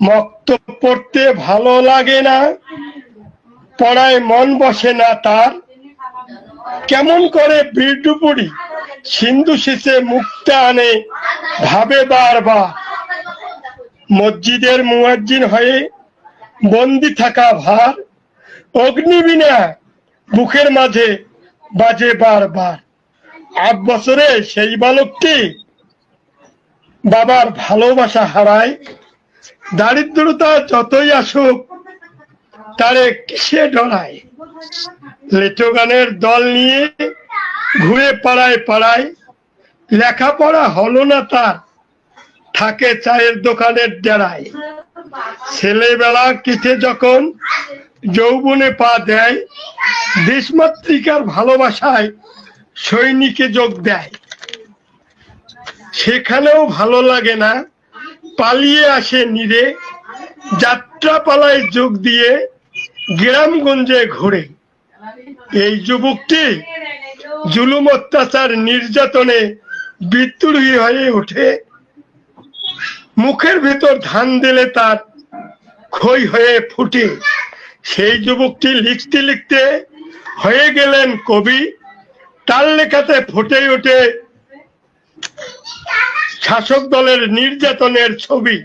মক্তব পড়তে ভালো লাগে না, পড়ায় মন বসে না তার। কেমন করে বীরডুপুরি সিন্ধু শেষে মুক্তা আনে, ভাবে বারবার। মসজিদের মুয়াজ্জিন হয়ে বন্দি থাকা ভার, অগ্নিবীণা বুকের মাঝে বাজে বারবার। আট বছরে সেই বালকটি বাবার ভালোবাসা হারায়। দারিদ্রতা যতই আসুক, তারে কিসে ডরায় লেটো গানের দল নিয়ে ঘুরে পাড়ায় পাড়ায় লেখাপড়া হলো না তার, থাকে চায়ের দোকানের ডেরায়। ছেলেবেলা কিঠে যখন যৌবনে পা দেয়, দেশমাতৃকার ভালোবাসায় সৈনিকে যোগ দেয়। সেখানেও ভালো লাগে না পালিয়ে আসে নিরে যাত্রা পালায় যোগ দিয়ে গ্রামগঞ্জে ঘুরে। এই যুবকটি জুলুম অত্যাচার নির্যাতনে বিদ্রোহী হয়ে ওঠে। মুখের ভেতর ধান দিলে তার ক্ষয় হয়ে ফুটে। সেই যুবকটি লিখতে লিখতে হয়ে গেলেন কবি তার লেখাতে ফুটে ওঠে শাসক দলের নির্যাতনের ছবি।